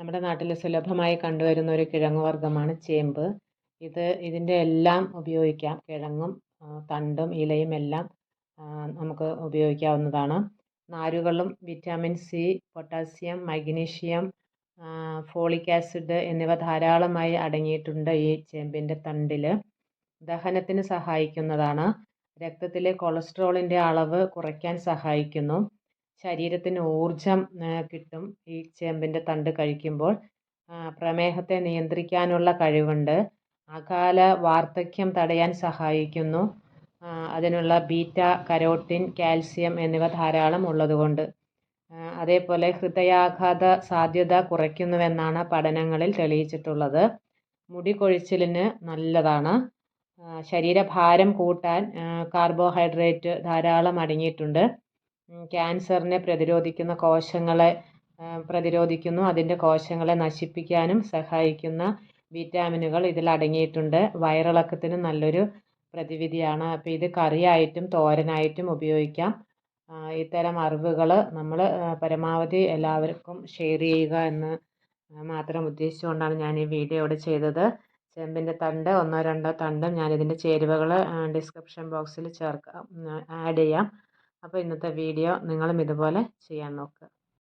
നമ്മുടെ നാട്ടിൽ സുലഭമായി കണ്ടുവരുന്ന ഒരു കിഴങ്ങ് വർഗമാണ് ചേമ്പ്. ഇത് ഇതിന്റെ എല്ലാം ഉപയോഗിക്കാം. കിഴങ്ങും തണ്ടും ഇലയും എല്ലാം നമുക്ക് ഉപയോഗിക്കാവുന്നതാണ്. നാരുകളും vitamin C potassium magnesium folic acid എന്നിവ ധാരാളമായി അടങ്ങിയിട്ടുണ്ട് ഈ ചേമ്പിന്റെ തണ്ടിൽ ദഹനത്തിന് സഹായിക്കുന്നതാണ്. രക്തത്തിലെ കൊളസ്ട്രോളിന്റെ അളവ് കുറയ്ക്കാൻ സഹായിക്കുന്നു. ശരീരത്തിന് ഊർജം കിട്ടും. ഈ ചേമ്പിന്റെ തണ്ട് കഴിക്കുമ്പോൾ പ്രമേഹത്തെ നിയന്ത്രിക്കാനുള്ള കഴിവുണ്ട്. അകാല വാർദ്ധക്യം തടയാൻ സഹായിക്കുന്നു. അതിനുള്ള ബീറ്റ കരോട്ടിൻ കാൽസ്യം എന്നിവ ധാരാളം ഉള്ളതുകൊണ്ട്. അതേപോലെ ഹൃദയാഘാത സാധ്യത കുറയ്ക്കുന്നുവെന്നാണ് പഠനങ്ങളിൽ തെളിയിച്ചിട്ടുള്ളത്. മുടി കൊഴിച്ചിലിന് നല്ലതാണ്. ശരീരഭാരം കൂട്ടാൻ കാർബോഹൈഡ്രേറ്റ് ധാരാളം അടങ്ങിയിട്ടുണ്ട്. ക്യാൻസറിനെ പ്രതിരോധിക്കുന്ന കോശങ്ങളെ പ്രതിരോധിക്കുന്നു. അതിന്റെ കോശങ്ങളെ നശിപ്പിക്കാനും സഹായിക്കുന്ന വിറ്റാമിനുകൾ ഇതിൽ അടങ്ങിയിട്ടുണ്ട്. വയറിളക്കത്തിന് നല്ലൊരു പ്രതിവിധിയാണ്. അപ്പോൾ ഇത് കറിയായിട്ടും തോരനായിട്ടും ഉപയോഗിക്കാം. ഇത്തരം അറിവുകൾ നമ്മൾ പരമാവധി എല്ലാവർക്കും ഷെയർ ചെയ്യുക എന്ന് മാത്രം ഉദ്ദേശിച്ചുകൊണ്ടാണ് ഞാൻ ഈ വീഡിയോ ഇവിടെ ചെയ്തത്. ചെമ്പിന്റെ തണ്ട് ഒന്നോ രണ്ടോ തണ്ടും ഞാനിതിന്റെ ചേരുവകൾ ഡിസ്ക്രിപ്ഷൻ ബോക്സിൽ ചേർക്കാം ആഡ് ചെയ്യാം. അപ്പോൾ ഇന്നത്തെ വീഡിയോ നിങ്ങളും ഇതുപോലെ ചെയ്യാൻ നോക്കുക